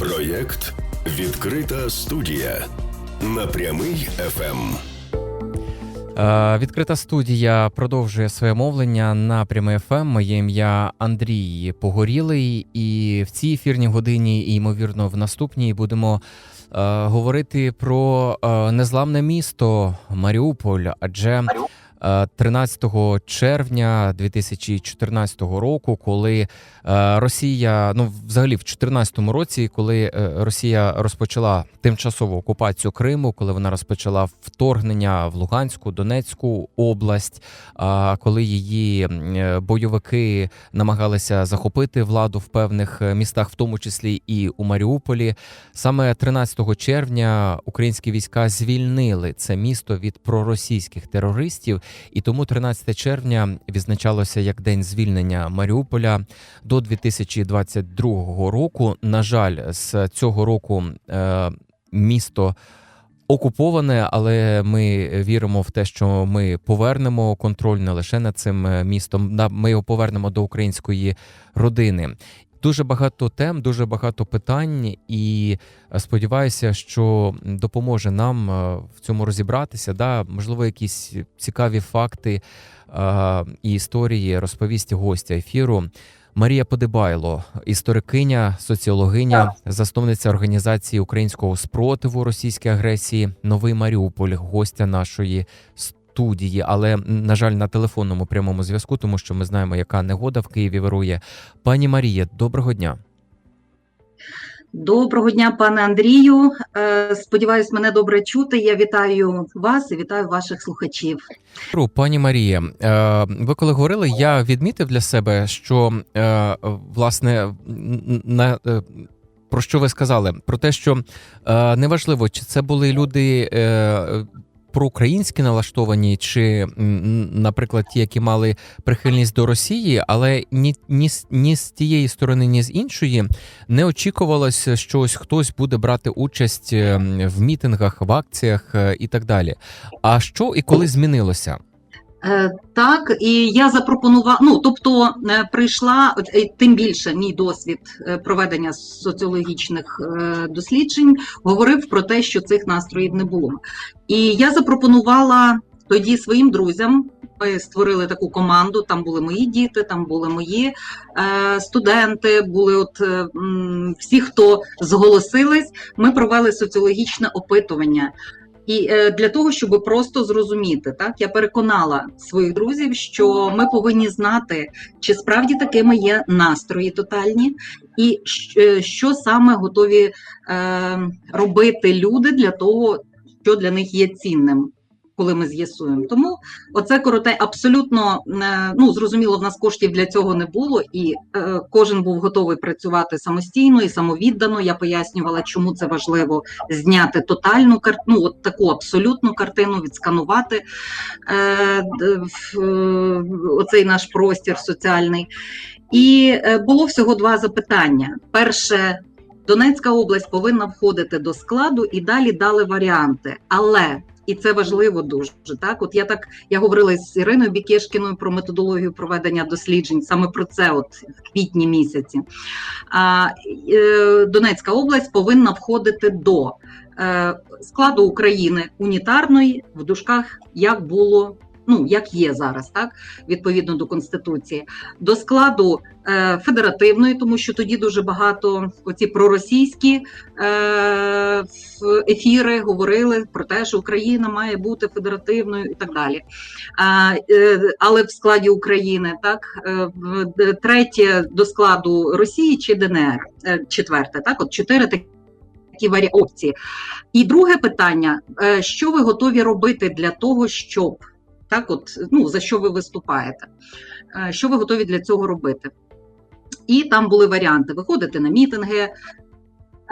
Проєкт Відкрита студія на прямий Ем. ФМ. Е, Відкрита студія продовжує своє мовлення на прямий ФМ. Моє ім'я Андрій Погорілий, і в цій ефірній годині, і ймовірно, в наступній будемо е, говорити про е, незламне місто Маріуполь, адже. е, 13 червня 2014 року, коли е, Росія, ну взагалі в 2014 році, коли е, Росія розпочала тимчасову окупацію Криму, коли вона розпочала вторгнення в Луганську, Донецьку область, коли її е, бойовики намагалися захопити владу в певних е, містах, в тому числі і у Маріуполі, саме 13 червня українські війська звільнили це місто від проросійських терористів, і тому 13 червня відзначалося як день звільнення Маріуполя до 2022 року. На жаль, з цього року е, місто. Окуповане, але ми віримо в те, що ми повернемо контроль не лише над цим е, містом, ми його повернемо до української родини. Дуже багато тем, дуже багато питань, і е, сподіваюся, що допоможе нам е, в цьому розібратися. Да, можливо, якісь цікаві факти е, і історії розповість гостя ефіру. Марія Подибайло, історикиня, соціологиня, засновниця організації українського спротиву російській агресії, новий Маріуполь, гостя нашої студії, але на жаль, на телефонному прямому зв'язку, тому що ми знаємо, яка негода в Києві вирує. Пані Марія, доброго дня. Доброго дня, пане Андрію. Е, Сподіваюсь, мене добре чути. Я вітаю вас і вітаю ваших слухачів. Пані Марія, е, ви коли говорили, я відмітив для себе, що е, власне на про що ви сказали? Про те, що неважливо, чи це були люди. Проукраїнські налаштовані, чи, наприклад, ті, які мали прихильність до Росії, але ні, ні, ні з тієї сторони, ні з іншої не очікувалося, що ось хтось буде брати участь е, в мітингах, в акціях е, і так далі. А що і коли змінилося? Е, Так, і я запропонувала, ну тобто е, прийшла е, тим більше мій досвід проведення соціологічних досліджень говорив про те, що цих настроїв не було. І я запропонувала тоді своїм друзям. Ми створили таку команду. Там були мої діти, там були мої студенти, були от всі, хто зголосились. Ми провели соціологічне опитування. І е, для того, щоб просто зрозуміти, так я переконала своїх друзів, що ми повинні знати, чи справді такими є настрої тотальні, і е, що саме готові е, робити люди для того, що для них є цінним. Коли ми з'ясуємо, тому оце короте абсолютно е, ну зрозуміло, в нас коштів для цього не було, і е, кожен був готовий працювати самостійно і самовіддано. Я пояснювала, чому це важливо зняти тотальну картину, от таку абсолютну картину, відсканувати е, оцей наш простір соціальний. І було всього два запитання. Перше, Донецька область повинна входити до складу, і далі дали варіанти. Але і це важливо дуже так. От я так я говорила з Іриною Бікешкіною про методологію проведення досліджень саме про це, от в квітні місяці. А, е, Донецька область повинна входити до е, складу України унітарної в дужках, як було. Ну, як є зараз, так відповідно до конституції, до складу е, федеративної, тому що тоді дуже багато оці проросійські е, ефіри говорили про те, що Україна має бути федеративною і так далі. Е, але в складі України, так е, третє до складу Росії чи ДНР, е, четверте, так, от чотири такі такі опції. І друге питання: е, що ви готові робити для того, щоб так, от ну за що ви виступаєте? Е, Що ви готові для цього робити? І там були варіанти: виходити на мітинги.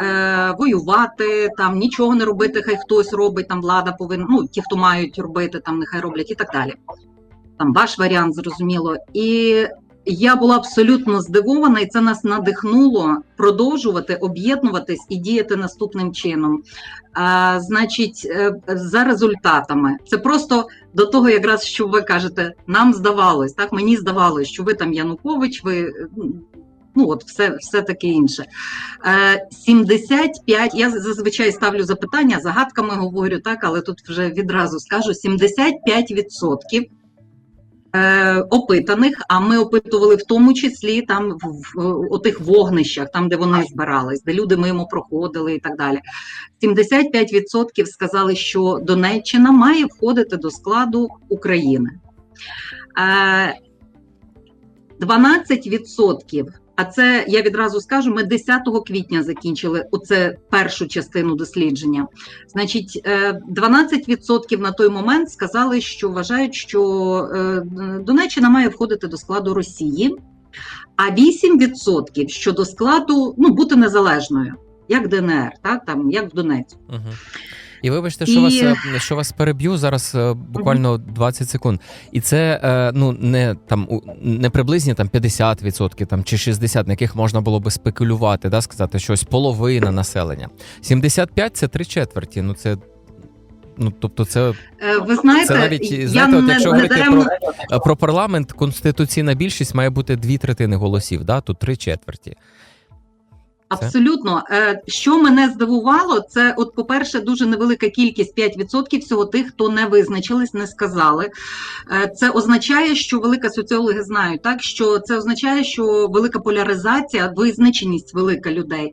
е, Воювати там нічого не робити, хай хтось робить. Там влада повинна. Ну ті, хто мають робити, там нехай роблять і так далі. Там ваш варіант зрозуміло. І я була абсолютно здивована, і це нас надихнуло продовжувати об'єднуватись і діяти наступним чином. А, значить, е, за результатами, це просто до того, якраз що ви кажете, нам здавалось, так мені здавалось, що ви там Янукович, ви ну от все, все таке інше. Е, 75, я зазвичай ставлю запитання, загадками говорю, так, але тут вже відразу скажу: 75% е, опитаних, а ми опитували в тому числі там в, в отих вогнищах, там, де вони збирались, де люди мимо проходили і так далі. 75% сказали, що Донеччина має входити до складу України. Е, 12%, а це я відразу скажу, ми 10 квітня закінчили оце першу частину дослідження. Значить, е, 12% на той момент сказали, що вважають, що е, Донеччина має входити до складу Росії, а 8% що до складу ну, бути незалежною, як ДНР, так там як в Донецьку. Угу. І вибачте, що І- вас е, що вас переб'ю зараз е, буквально 20 секунд. І це е, ну не там не приблизні там 50% там чи 60%, на яких можна було би спекулювати, да, сказати, що ось половина населення. 75 – це три четверті. Ну це ну тобто, це Ви знаєте, Це навіть, я знаєте, от якщо говорити даремно е, про парламент, конституційна більшість має бути дві третини голосів. Да, тут три четверті. Абсолютно, Е, що мене здивувало, це от, по-перше, дуже невелика кількість 5% всього тих, хто не визначились, не сказали. Е, Це означає, що велика соціологи знають, так що це означає, що велика поляризація, визначеність велика людей.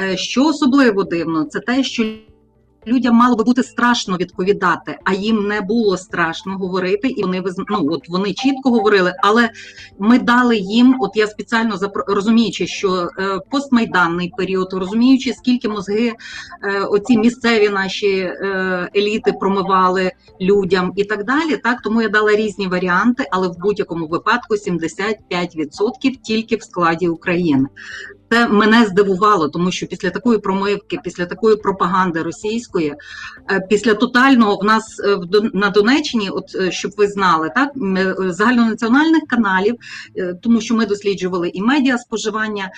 Е, Що особливо дивно, це те, що людям мало би бути страшно відповідати, а їм не було страшно говорити, і вони ну, от вони чітко говорили, але ми дали їм. От я спеціально розуміючи, що е, постмайданний період, розуміючи, скільки мозги е, оці місцеві наші е, еліти промивали людям і так далі. Так тому я дала різні варіанти, але в будь-якому випадку 75% тільки в складі України. Це мене здивувало, тому що після такої промивки, після такої пропаганди російської, е, після тотального в нас е, в на Донеччині, от е, щоб ви знали, так загальнонаціональних каналів, тому що ми досліджували і медіа споживання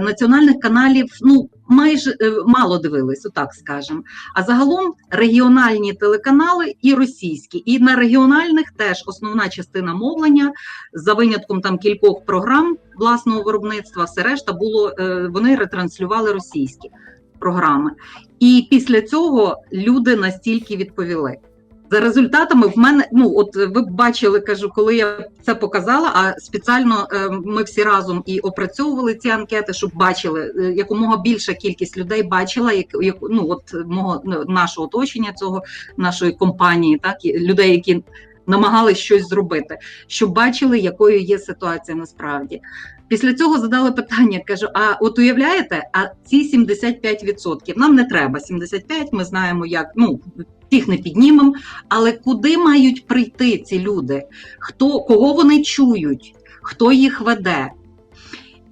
національних каналів. Ну майже мало дивились, отак скажемо. А загалом регіональні телеканали і російські, і на регіональних теж основна частина мовлення за винятком там кількох програм власного виробництва, все решта було вони ретранслювали російські програми. І після цього люди настільки відповіли. За результатами в мене, ну от ви бачили, кажу, коли я це показала, а спеціально е, ми всі разом і опрацьовували ці анкети, щоб бачили е, якомога більша кількість людей бачила, як, як ну от мого ну, нашого оточення цього нашої компанії, так і людей, які намагались щось зробити, щоб бачили, якою є ситуація насправді. Після цього задали питання, кажу: а от уявляєте, а ці 75% нам не треба 75, Ми знаємо, як ну їх не піднімемо. Але куди мають прийти ці люди? Хто кого вони чують, хто їх веде?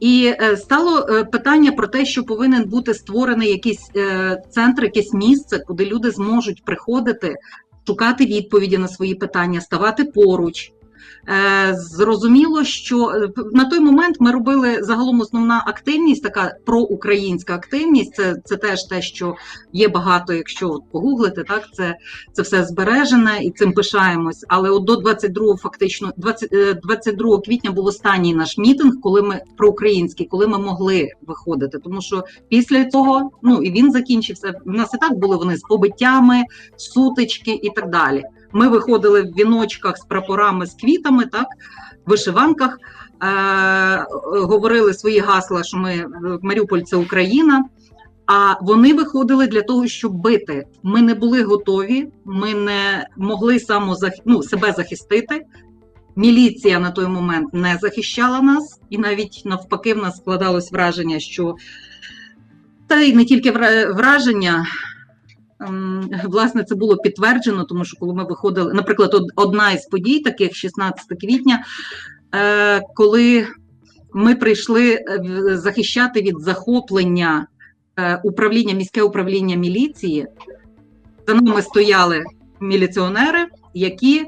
І е, стало е, питання про те, що повинен бути створений якийсь е, центр, якесь місце, куди люди зможуть приходити, шукати відповіді на свої питання, ставати поруч. Е, Зрозуміло, що е, на той момент ми робили загалом основна активність, така проукраїнська активність. Це, це теж те, що є багато, якщо погуглити, так це, це все збережене і цим пишаємось. Але от до 22 фактично 20, е, 22 квітня був останній наш мітинг, коли ми проукраїнський, коли ми могли виходити. Тому що після цього ну і він закінчився. У нас і так були вони з побиттями, сутички і так далі. Ми виходили в віночках з прапорами з квітами, так, в вишиванках, е- говорили свої гасла, що ми Маріуполь це Україна. А вони виходили для того, щоб бити. Ми не були готові, ми не могли самозах... ну, себе захистити. Міліція на той момент не захищала нас, і навіть навпаки, в нас складалось враження, що та й не тільки враження. Ем, Власне, це було підтверджено, тому що коли ми виходили, наприклад, одна із подій, таких 16 квітня, е, коли ми прийшли е, захищати від захоплення е, управління, міське управління міліції, за нами стояли міліціонери, які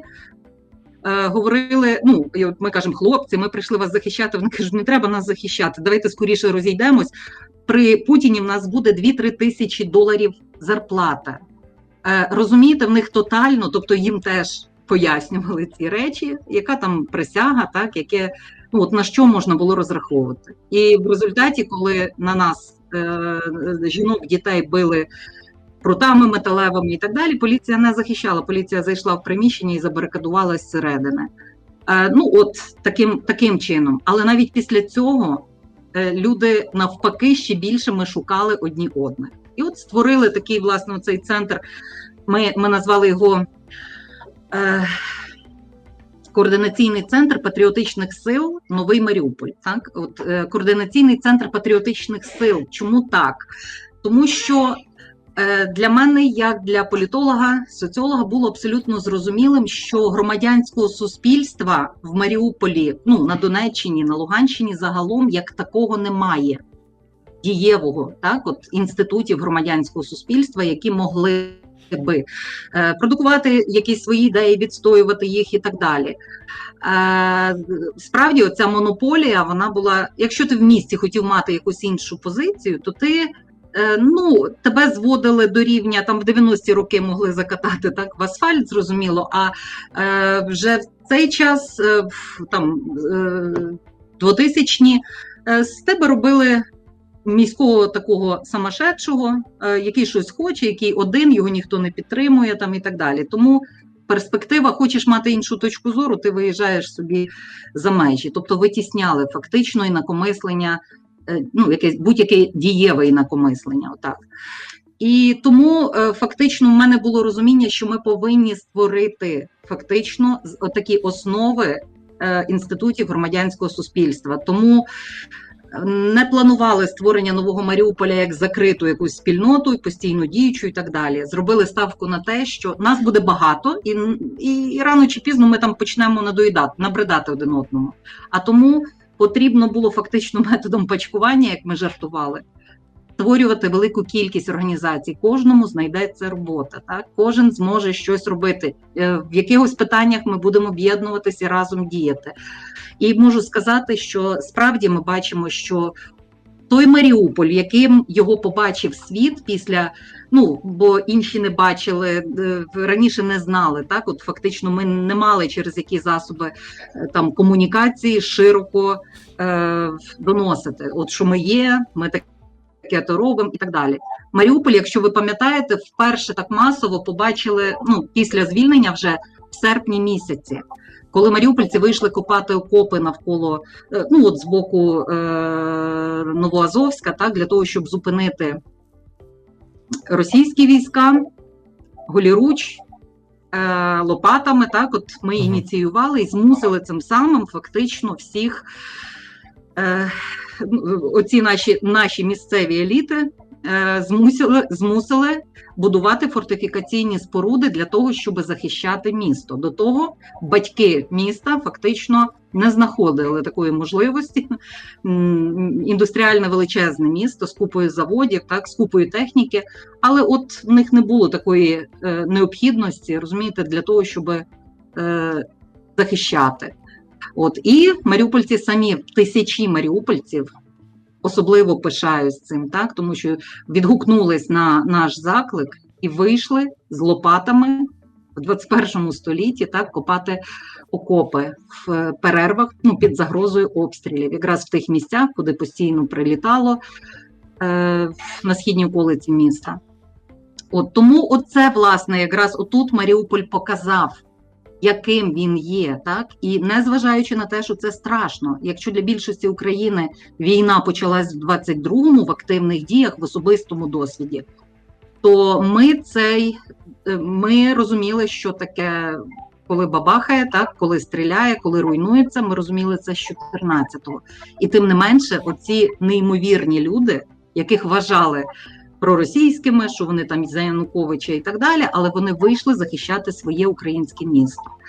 говорили: ну, ми кажемо, хлопці, ми прийшли вас захищати. Вони кажуть, не треба нас захищати. Давайте скоріше розійдемось. При Путіні в нас буде 2-3 тисячі доларів зарплата. Е, розумієте, в них тотально, тобто їм теж пояснювали ці речі, яка там присяга, так, яке Ну от на що можна було розраховувати? І в результаті, коли на нас е, жінок, дітей били прутами металевими і так далі, поліція не захищала. Поліція зайшла в приміщення і забарикадувалась зсередини. Е, ну от таким, таким чином. Але навіть після цього е, люди навпаки ще більше ми шукали одні одних. І от створили такий власне цей центр. Ми, ми назвали його. Е, Координаційний центр патріотичних сил Новий Маріуполь. Так, от е, координаційний центр патріотичних сил. Чому так? Тому що е, для мене, як для політолога, соціолога, було абсолютно зрозумілим, що громадянського суспільства в Маріуполі, ну на Донеччині, на Луганщині, загалом як такого немає. Дієвого так, от інститутів громадянського суспільства, які могли би е, продукувати якісь свої ідеї, відстоювати їх і так далі. Е, Справді, оця монополія, вона була. Якщо ти в місті хотів мати якусь іншу позицію, то ти е, ну, тебе зводили до рівня там в 90-ті роки могли закатати так в асфальт, зрозуміло. А е, вже в цей час, е, там е, 2000-ні, е, з тебе робили міського такого самошедшого, е, який щось хоче, який один, його ніхто не підтримує там і так далі. Тому перспектива, хочеш мати іншу точку зору, ти виїжджаєш собі за межі. Тобто витісняли фактично інакомислення, е, ну, якесь будь-яке дієве інакомислення. Отак. І тому е, фактично в мене було розуміння, що ми повинні створити фактично такі основи інститутів громадянського суспільства. Тому не планували створення нового Маріуполя як закриту якусь спільноту, постійно діючу і так далі. Зробили ставку на те, що нас буде багато, і, і, і рано чи пізно ми там почнемо надоїдати, набридати один одному. А тому потрібно було фактично методом пачкування, як ми жартували. Створювати велику кількість організацій, кожному знайдеться робота. Так кожен зможе щось робити. Е, В якихось питаннях ми будемо об'єднуватися і разом діяти. І можу сказати, що справді ми бачимо, що той Маріуполь, яким його побачив світ після, ну бо інші не бачили е, раніше, не знали. Так, от фактично, ми не мали через які засоби е, там комунікації широко е, доносити. От що ми є, ми таке то робимо і так далі. Маріуполь, якщо ви пам'ятаєте, вперше так масово побачили ну після звільнення вже в серпні місяці коли маріупольці вийшли копати окопи навколо е, ну от з боку е, Новоазовська, так для того, щоб зупинити російські війська, голіруч. е, Лопатами, так, от ми ініціювали і змусили цим самим фактично всіх оці наші, наші місцеві еліти е, змусили, змусили будувати фортифікаційні споруди для того, щоб захищати місто. До того батьки міста фактично не знаходили такої можливості. Індустріальне величезне місто з купою заводів, так з купою техніки, але от в них не було такої е, необхідності, розумієте, для того, щоб е, захищати. От і маріупольці самі тисячі маріупольців особливо пишаюсь цим, так тому що відгукнулись на наш заклик і вийшли з лопатами в 21 столітті так копати окопи в перервах ну, під загрозою обстрілів, якраз в тих місцях, куди постійно прилітало е, на східній околиці міста. От тому, оце власне, якраз отут Маріуполь показав. Яким він є, так і незважаючи на те, що це страшно, якщо для більшості України війна почалась в 22-му в активних діях в особистому досвіді, то ми цей е, ми розуміли, що таке, коли бабахає, так коли стріляє, коли руйнується. Ми розуміли це з 14-го. І тим не менше, оці неймовірні люди, яких вважали проросійськими, що вони там за Януковича і так далі, але вони вийшли захищати своє українське місто.